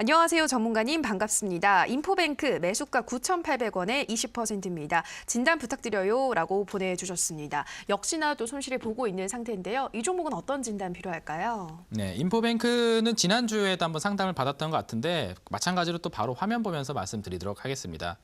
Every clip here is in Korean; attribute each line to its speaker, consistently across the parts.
Speaker 1: 안녕하세요. 전문가님 반갑습니다. 인포뱅크 매수가 9,800원에 20%입니다. 진단 부탁드려요 라고 보내주셨습니다. 역시나 또 손실을 보고 있는 상태인데요. 이 종목은 어떤 진단 필요할까요?
Speaker 2: 네, 인포뱅크는 지난주에도 한번 상담을 받았던 것 같은데 마찬가지로 또 바로 화면 보면서 말씀드리도록 하겠습니다.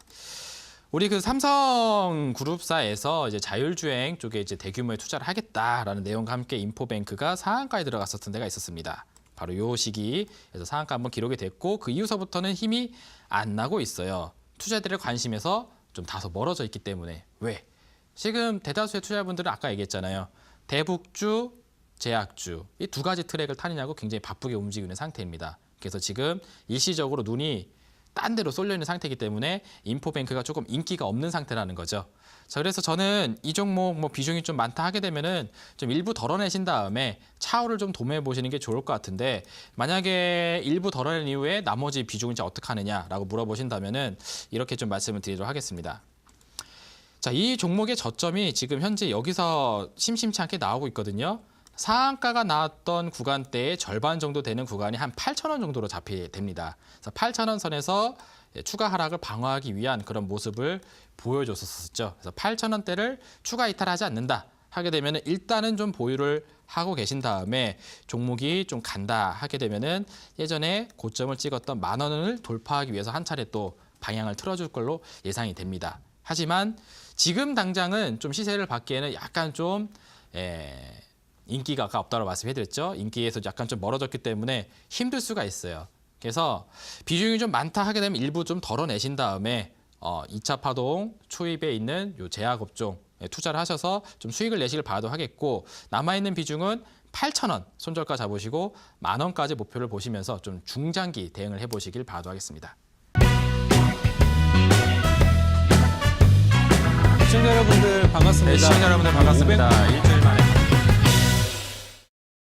Speaker 2: 우리 그 삼성 그룹사에서 이제 자율주행 쪽에 이제 대규모의 투자를 하겠다라는 내용과 함께 인포뱅크가 상한가에 들어갔었던 데가 있었습니다. 바로 요 시기에서 상한가 한번 기록이 됐고 그 이후서부터는 힘이 안 나고 있어요. 투자들의 관심에서 좀 다소 멀어져 있기 때문에 왜? 지금 대다수의 투자자분들은 아까 얘기했잖아요. 대북주, 제약주 이 두 가지 트랙을 타느냐고 굉장히 바쁘게 움직이고 있는 상태입니다. 그래서 지금 일시적으로 눈이 딴 데로 쏠려 있는 상태이기 때문에 인포뱅크가 조금 인기가 없는 상태라는 거죠. 자, 그래서 저는 이 종목 뭐 비중이 좀 많다 하게 되면은 좀 일부 덜어내신 다음에 차후를 좀 도매해 보시는 게 좋을 것 같은데 만약에 일부 덜어낸 이후에 나머지 비중은 이제 어떻게 하느냐라고 물어보신다면은 이렇게 좀 말씀을 드리도록 하겠습니다. 자, 이 종목의 저점이 지금 현재 여기서 심심치 않게 나오고 있거든요. 상한가가 나왔던 구간대의 절반 정도 되는 구간이 한 8,000원 정도로 잡히됩니다. 그래서 8,000원 선에서 예, 추가 하락을 방어하기 위한 그런 모습을 보여줬었죠. 그래서 8,000원대를 추가 이탈하지 않는다 하게 되면 일단은 좀 보유를 하고 계신 다음에 종목이 좀 간다 하게 되면은 예전에 고점을 찍었던 만 원을 돌파하기 위해서 한 차례 또 방향을 틀어줄 걸로 예상이 됩니다. 하지만 지금 당장은 좀 시세를 받기에는 약간 좀 예, 인기가 아까 없다고 말씀해드렸죠. 인기에서 약간 좀 멀어졌기 때문에 힘들 수가 있어요. 그래서 비중이 좀 많다 하게 되면 일부 좀 덜어내신 다음에 어, 2차 파동 초입에 있는 요 제약 업종 에 투자를 하셔서 좀 수익을 내시길 바라도 하겠고 남아있는 비중은 8,000원 손절가 잡으시고 만 원까지 목표를 보시면서 좀 중장기 대응을 해보시길 바라도 하겠습니다.
Speaker 3: 시청자 여러분들 반갑습니다.
Speaker 2: 네, 시청자 여러분들 반갑습니다. 일주일 만에